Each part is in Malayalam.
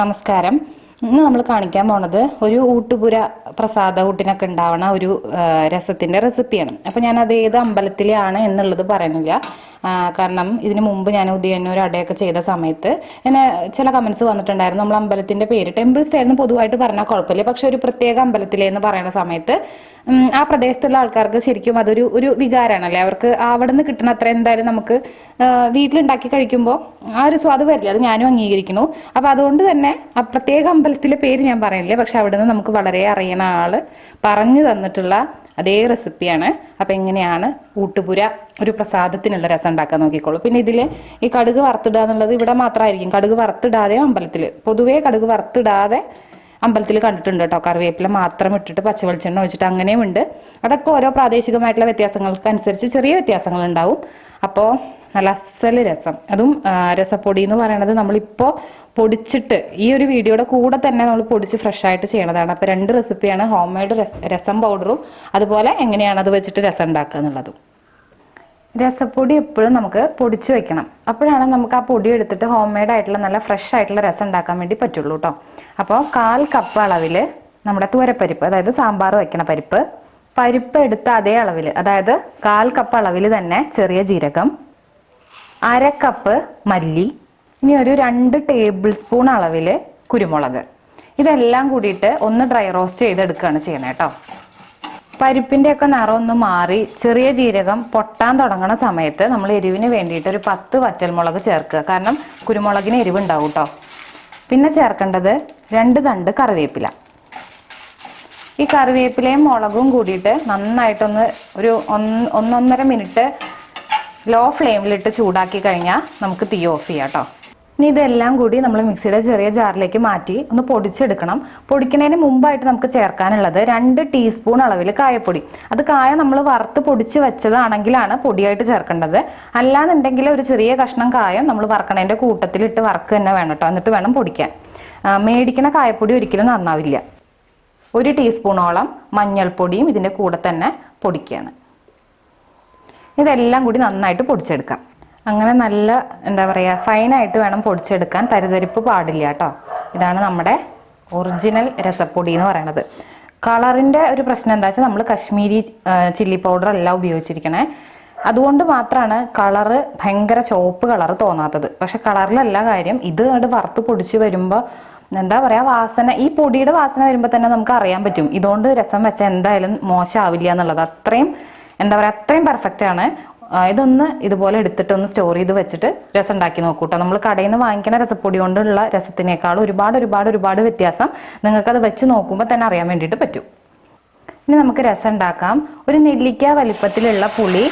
നമസ്കാരം. ഇന്ന് നമ്മൾ കാണിക്കാൻ പോണത് ഒരു ഊട്ടുപുര പ്രസാദ ഊട്ടിനൊക്കെ ഉണ്ടാവണ ഒരു രസത്തിന്റെ റെസിപ്പിയാണ്. അപ്പൊ ഞാൻ അത് ഏത് അമ്പലത്തിലാണ് എന്നുള്ളത് പറയുന്നില്ല. കാരണം ഇതിന് മുമ്പ് ഞാൻ ഉദയന്നൂർ അടയൊക്കെ ചെയ്ത സമയത്ത് എന്നെ ചില കമന്റ്സ് വന്നിട്ടുണ്ടായിരുന്നു. നമ്മൾ അമ്പലത്തിന്റെ പേര് ടെമ്പിൾ സ്റ്റേന്ന് പൊതുവായിട്ട് പറഞ്ഞാൽ കുഴപ്പമില്ല. പക്ഷെ ഒരു പ്രത്യേക അമ്പലത്തിലെ എന്ന് പറയുന്ന സമയത്ത് ആ പ്രദേശത്തുള്ള ആൾക്കാർക്ക് ശരിക്കും അതൊരു ഒരു വികാരമാണല്ലേ അവർക്ക് അവിടെ നിന്ന് കിട്ടുന്ന അത്ര എന്തായാലും നമുക്ക് വീട്ടിലുണ്ടാക്കി കഴിക്കുമ്പോൾ ആ ഒരു സ്വാദ് വരില്ല. അത് ഞാനും അംഗീകരിക്കുന്നു. അപ്പൊ അതുകൊണ്ട് തന്നെ ആ പ്രത്യേക അമ്പലത്തിലെ പേര് ഞാൻ പറയുന്നില്ല പക്ഷെ അവിടെ നിന്ന് നമുക്ക് വളരെ അറിയണ ആൾ പറഞ്ഞു തന്നിട്ടുള്ള അതേ റെസിപ്പിയാണ്. അപ്പോൾ എങ്ങനെയാണ് ഊട്ടുപുര ഒരു പ്രസാദത്തിനുള്ള രസം ഉണ്ടാക്കാൻ നോക്കിക്കോളൂ. പിന്നെ ഇതിൽ ഈ കടുക് വറുത്തിടുക എന്നുള്ളത് ഇവിടെ മാത്രമായിരിക്കും. കടുക് വറുത്തിടാതെ അമ്പലത്തിൽ പൊതുവേ കടുക് വറുത്തിടാതെ അമ്പലത്തിൽ കണ്ടിട്ടുണ്ട് കേട്ടോ. കറിവേപ്പില മാത്രം ഇട്ടിട്ട് പച്ചവെളിച്ചെണ്ണ ഒഴിച്ചിട്ട് അങ്ങനെയും ഉണ്ട്. അതൊക്കെ ഓരോ പ്രാദേശികമായിട്ടുള്ള വ്യത്യാസങ്ങൾക്ക് അനുസരിച്ച് ചെറിയ വ്യത്യാസങ്ങൾ ഉണ്ടാവും അപ്പോൾ നല്ല അസൽ രസം. അതും രസപ്പൊടി എന്ന് പറയുന്നത് നമ്മളിപ്പോൾ പൊടിച്ചിട്ട് ഈ ഒരു വീഡിയോയുടെ കൂടെ തന്നെ നമ്മൾ പൊടിച്ച് ഫ്രഷ് ആയിട്ട് ചെയ്യണതാണ്. അപ്പോൾ രണ്ട് റെസിപ്പിയാണ് ഹോം മെയ്ഡ് രസം പൗഡറും അതുപോലെ എങ്ങനെയാണ് അത് വെച്ചിട്ട് രസം ഉണ്ടാക്കുക എന്നുള്ളതും. രസപ്പൊടി എപ്പോഴും നമുക്ക് പൊടിച്ച് വെക്കണം. അപ്പോഴാണ് നമുക്ക് ആ പൊടി എടുത്തിട്ട് ഹോം മെയ്ഡ് ആയിട്ടുള്ള നല്ല ഫ്രഷ് ആയിട്ടുള്ള രസം ഉണ്ടാക്കാൻ വേണ്ടി പറ്റുള്ളൂ കേട്ടോ അപ്പോൾ കാൽ കപ്പ് അളവിൽ നമ്മുടെ തുവരപ്പരിപ്പ് അതായത് സാമ്പാർ വയ്ക്കണ പരിപ്പ് പരിപ്പ് എടുത്ത അതേ അളവിൽ അതായത് കാൽ കപ്പ് അളവിൽ തന്നെ ചെറിയ ജീരകം അര കപ്പ് മല്ലി ഇനി ഒരു രണ്ട് ടേബിൾ സ്പൂൺ അളവിൽ കുരുമുളക്. ഇതെല്ലാം കൂടിയിട്ട് ഒന്ന് ഡ്രൈ റോസ്റ്റ് ചെയ്തെടുക്കുകയാണ് ചെയ്യുന്നത് കേട്ടോ. പരിപ്പിന്റെയൊക്കെ നിറം ഒന്ന് മാറി ചെറിയ ജീരകം പൊട്ടാൻ തുടങ്ങുന്ന സമയത്ത് നമ്മൾ എരിവിന് വേണ്ടിയിട്ട് ഒരു പത്ത് വറ്റൽമുളക് ചേർക്കുക. കാരണം കുരുമുളകിന് എരിവുണ്ടാവും കേട്ടോ. പിന്നെ ചേർക്കേണ്ടത് രണ്ട് തണ്ട് കറിവേപ്പില. ഈ കറിവേപ്പിലയും മുളകും കൂടിയിട്ട് നന്നായിട്ടൊന്ന് ഒരു ഒന്ന് ഒന്നൊന്നര മിനിറ്റ് ലോ ഫ്ലെയിമിലിട്ട് ചൂടാക്കി കഴിഞ്ഞാൽ നമുക്ക് തീ ഓഫ് ചെയ്യാം കേട്ടോ ഇനി ഇതെല്ലാം കൂടി നമ്മൾ മിക്സിയുടെ ചെറിയ ജാറിലേക്ക് മാറ്റി ഒന്ന് പൊടിച്ചെടുക്കണം. പൊടിക്കുന്നതിന് മുമ്പായിട്ട് നമുക്ക് ചേർക്കാനുള്ളത് രണ്ട് ടീസ്പൂൺ അളവിൽ കായപ്പൊടി. അത് കായ നമ്മൾ വറുത്ത് പൊടിച്ച് വെച്ചതാണെങ്കിലാണ് പൊടിയായിട്ട് ചേർക്കേണ്ടത്. അല്ലാന്നുണ്ടെങ്കിൽ ഒരു ചെറിയ കഷ്ണം കായം നമ്മൾ വറക്കണതിന്റെ കൂട്ടത്തിലിട്ട് വറക്ക് തന്നെ വേണം കേട്ടോ എന്നിട്ട് വേണം പൊടിക്കാൻ. മേടിക്കുന്ന കായപ്പൊടി ഒരിക്കലും നന്നാവില്ല. ഒരു ടീസ്പൂണോളം മഞ്ഞൾപ്പൊടിയും ഇതിന്റെ കൂടെ തന്നെ പൊടിക്കുകയാണ് ഇതെല്ലാം കൂടി നന്നായിട്ട് പൊടിച്ചെടുക്കാം. അങ്ങനെ നല്ല എന്താ പറയുക ഫൈനായിട്ട് വേണം പൊടിച്ചെടുക്കാൻ. തരിതരിപ്പ് പാടില്ല കേട്ടോ ഇതാണ് നമ്മുടെ ഒറിജിനൽ രസപ്പൊടി എന്ന് പറയുന്നത് കളറിന്റെ ഒരു പ്രശ്നം എന്താ വെച്ചാൽ നമ്മൾ കശ്മീരി ചില്ലി പൗഡർ അല്ല ഉപയോഗിച്ചിരിക്കണേ. അതുകൊണ്ട് മാത്രമാണ് കളറ് ഭയങ്കര ചുവപ്പ് കളറ് തോന്നാത്തത്. പക്ഷെ കളറിലല്ല കാര്യം ഇത് അങ്ങോട്ട് വറുത്ത് പൊടിച്ച് വരുമ്പോൾ എന്താ പറയുക വാസന ഈ പൊടിയുടെ വാസന വരുമ്പോൾ തന്നെ നമുക്ക് അറിയാൻ പറ്റും. ഇതുകൊണ്ട് രസം വെച്ചാൽ എന്തായാലും മോശമാവില്ല എന്നുള്ളത്. അത്രയും എന്താ പറയുക അത്രയും പെർഫെക്റ്റ് ആണ്. ഇതൊന്ന് ഇതുപോലെ എടുത്തിട്ട് ഒന്ന് സ്റ്റോർ ചെയ്ത് വെച്ചിട്ട് രസം ഉണ്ടാക്കി നോക്കൂട്ടോ നമ്മൾ കടയിൽ നിന്ന് വാങ്ങിക്കുന്ന രസപ്പൊടി കൊണ്ടുള്ള രസത്തിനേക്കാൾ ഒരുപാട് ഒരുപാട് ഒരുപാട് വ്യത്യാസം നിങ്ങൾക്കത് വെച്ച് നോക്കുമ്പോൾ തന്നെ അറിയാൻ വേണ്ടിയിട്ട് പറ്റും. ഇനി നമുക്ക് രസം ഉണ്ടാക്കാം. ഒരു നെല്ലിക്ക വലിപ്പത്തിലുള്ള പുളി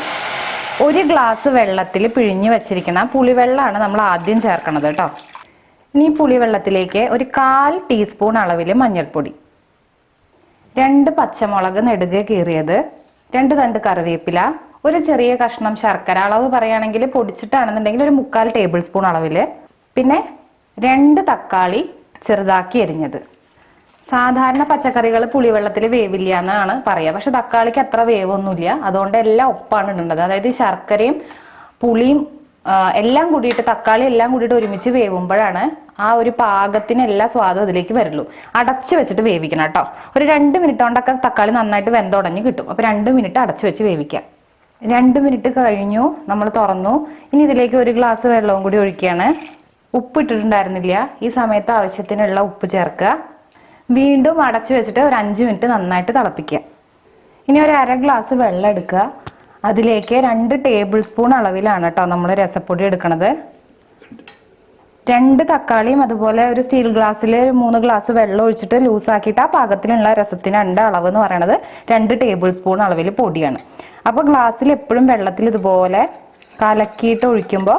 ഒരു ഗ്ലാസ് വെള്ളത്തിൽ പിഴിഞ്ഞ് വെച്ചിരിക്കുന്ന പുളിവെള്ളമാണ് നമ്മൾ ആദ്യം ചേർക്കണത് കേട്ടോ ഇനി പുളിവെള്ളത്തിലേക്ക് ഒരു കാൽ ടീസ്പൂൺ അളവിൽ മഞ്ഞൾപ്പൊടി. രണ്ട് പച്ചമുളക് നെടുകെ കീറിയത്. രണ്ട് തണ്ട് കറിവേപ്പില ഒരു ചെറിയ കഷ്ണം ശർക്കര അളവ് പറയുകയാണെങ്കിൽ പൊടിച്ചിട്ടാണെന്നുണ്ടെങ്കിൽ ഒരു മുക്കാൽ ടേബിൾ സ്പൂൺ അളവിൽ. പിന്നെ രണ്ട് തക്കാളി ചെറുതാക്കി എരിഞ്ഞത്. സാധാരണ പച്ചക്കറികൾ പുളിവെള്ളത്തിൽ വേവില്ല എന്നാണ് പറയുക. പക്ഷെ തക്കാളിക്ക് അത്ര വേവൊന്നുമില്ല. അതുകൊണ്ട് എല്ലാം ഒപ്പാണ് ഇടേണ്ടത്. അതായത് ശർക്കരയും പുളിയും എല്ലാം കൂടിയിട്ട് തക്കാളി എല്ലാം കൂടിയിട്ട് ഒരുമിച്ച് വേവുമ്പോഴാണ് ആ ഒരു പാകത്തിന് എല്ലാ സ്വാദും അതിലേക്ക് വരുള്ളൂ. അടച്ച് വെച്ചിട്ട് വേവിക്കണം കേട്ടോ. ഒരു രണ്ട് മിനിറ്റ് കൊണ്ടൊക്കെ തക്കാളി നന്നായിട്ട് വെന്തുടഞ്ഞ് കിട്ടും. അപ്പൊ രണ്ട് മിനിറ്റ് അടച്ച് വെച്ച് വേവിക്കാം. രണ്ട് മിനിറ്റ് കഴിഞ്ഞു നമ്മൾ തുറന്നു. ഇനി ഇതിലേക്ക് ഒരു ഗ്ലാസ് വെള്ളവും കൂടി ഒഴിക്കുകയാണ്. ഉപ്പ് ഇട്ടിട്ടുണ്ടായിരുന്നില്ല. ഈ സമയത്ത് ആവശ്യത്തിനുള്ള ഉപ്പ് ചേർക്കുക. വീണ്ടും അടച്ചു വെച്ചിട്ട് ഒരു അഞ്ച് മിനിറ്റ് നന്നായിട്ട് തിളപ്പിക്കുക. ഇനി ഒരു അര ഗ്ലാസ് വെള്ളം എടുക്കുക. അതിലേക്ക് രണ്ട് ടേബിൾ സ്പൂൺ അളവിലാണ് കേട്ടോ നമ്മൾ രസപ്പൊടി എടുക്കണത്. രണ്ട് തക്കാളിയും അതുപോലെ ഒരു സ്റ്റീൽ ഗ്ലാസ്സിൽ മൂന്ന് ഗ്ലാസ് വെള്ളം ഒഴിച്ചിട്ട് ലൂസാക്കിയിട്ട് ആ പാകത്തിനുള്ള രസത്തിന് രണ്ട് അളവ് എന്ന് പറയുന്നത് രണ്ട് ടേബിൾ സ്പൂൺ അളവിൽ പൊടിയാണ്. അപ്പോൾ ഗ്ലാസ്സിൽ എപ്പോഴും വെള്ളത്തിൽ ഇതുപോലെ കലക്കിയിട്ട് ഒഴിക്കുമ്പോൾ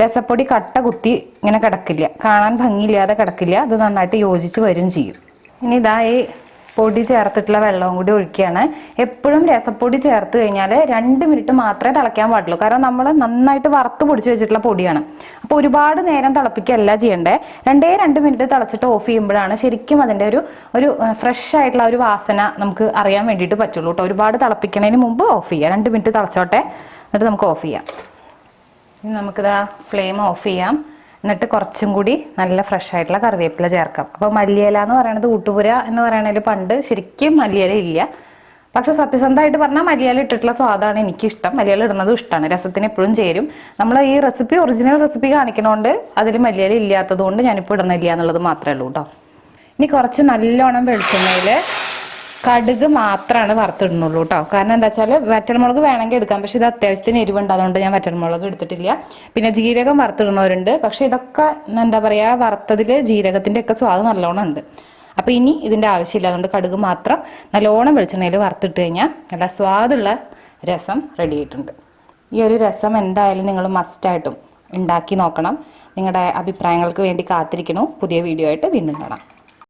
രസപ്പൊടി കട്ട കുത്തി ഇങ്ങനെ കിടക്കില്ല. കാണാൻ ഭംഗിയില്ലാതെ കിടക്കില്ല. അത് നന്നായിട്ട് യോജിച്ച് വരും ചെയ്യും. ഇനി ഇതാ ഈ പൊടി ചേർത്തിട്ടുള്ള വെള്ളവും കൂടി ഒഴിക്കുകയാണ്. എപ്പോഴും രസപ്പൊടി ചേർത്ത് കഴിഞ്ഞാൽ രണ്ട് മിനിറ്റ് മാത്രമേ തിളയ്ക്കാൻ പാടുള്ളൂ. കാരണം നമ്മൾ നന്നായിട്ട് വറുത്ത് പൊടിച്ച് വെച്ചിട്ടുള്ള പൊടിയാണ്. അപ്പോൾ ഒരുപാട് നേരം തിളപ്പിക്കുകയല്ല ചെയ്യണ്ടേ. രണ്ടേ രണ്ട് മിനിറ്റ് തിളച്ചിട്ട് ഓഫ് ചെയ്യുമ്പോഴാണ് ശരിക്കും അതിന്റെ ഒരു ഒരു ഫ്രഷ് ആയിട്ടുള്ള ഒരു വാസന നമുക്ക് അറിയാൻ വേണ്ടിയിട്ട് പറ്റുള്ളൂ കേട്ടോ. ഒരുപാട് തിളപ്പിക്കുന്നതിന് മുമ്പ് ഓഫ് ചെയ്യാം. രണ്ട് മിനിറ്റ് തിളച്ചോട്ടെ. എന്നിട്ട് നമുക്ക് ഓഫ് ചെയ്യാം. ഇനി നമുക്കിതാ ഫ്ലെയിം ഓഫ് ചെയ്യാം. എന്നിട്ട് കുറച്ചും കൂടി നല്ല ഫ്രഷ് ആയിട്ടുള്ള കറിവേപ്പില ചേർക്കാം. അപ്പോൾ മല്ലിയില എന്ന് പറയുന്നത് ഊട്ടുപുര എന്ന് പറയുന്നതിൽ പണ്ട് ശരിക്കും മല്ലിയില ഇല്ല. പക്ഷെ സത്യസന്ധമായിട്ട് പറഞ്ഞാൽ മലയാളം ഇട്ടിട്ടുള്ള സ്വാദാണ് എനിക്കിഷ്ടം. മലയാളം ഇടുന്നതും ഇഷ്ടമാണ് രസത്തിന് എപ്പോഴും ചേരും. നമ്മൾ ഈ റെസിപ്പി ഒറിജിനൽ റെസിപ്പി കാണിക്കണോണ്ട് അതിൽ മലയാളം ഇല്ലാത്തത് കൊണ്ട് ഞാനിപ്പോൾ ഇടുന്നില്ല എന്നുള്ളത് മാത്രമേ ഉള്ളൂ കേട്ടോ ഇനി കുറച്ച് നല്ലോണം വെളിച്ചെണ്ണയിൽ കടുക് മാത്രമാണ് വറുത്തിടുന്നുള്ളൂ കേട്ടോ. കാരണം എന്താ വെച്ചാൽ വറ്റൽമുളക് വേണമെങ്കിൽ എടുക്കാം. പക്ഷെ ഇത് അത്യാവശ്യത്തിന് എരിവുണ്ട്. അതുകൊണ്ട് ഞാൻ വറ്റൽമുളക് എടുത്തിട്ടില്ല. പിന്നെ ജീരകം വറുത്തിടുന്നവരുണ്ട്. പക്ഷെ ഇതൊക്കെ എന്താ പറയുക വറുത്തതിൽ ജീരകത്തിന്റെ ഒക്കെ സ്വാദ് നല്ലോണം ഉണ്ട്. അപ്പോൾ ഇനി ഇതിന്റെ ആവശ്യമില്ല. അതുകൊണ്ട് കടുക് മാത്രം നല്ലോണം വെളിച്ചെണ്ണയിൽ വറുത്തിട്ട് കഴിഞ്ഞാൽ നല്ല സ്വാദുള്ള രസം റെഡി ആയിട്ടുണ്ട്. ഈ ഒരു രസം എന്തായാലും നിങ്ങൾ മസ്റ്റായിട്ടും ഉണ്ടാക്കി നോക്കണം. നിങ്ങളുടെ അഭിപ്രായങ്ങൾക്ക് വേണ്ടി കാത്തിരിക്കണു പുതിയ വീഡിയോ ആയിട്ട് വീണ്ടും കാണാം.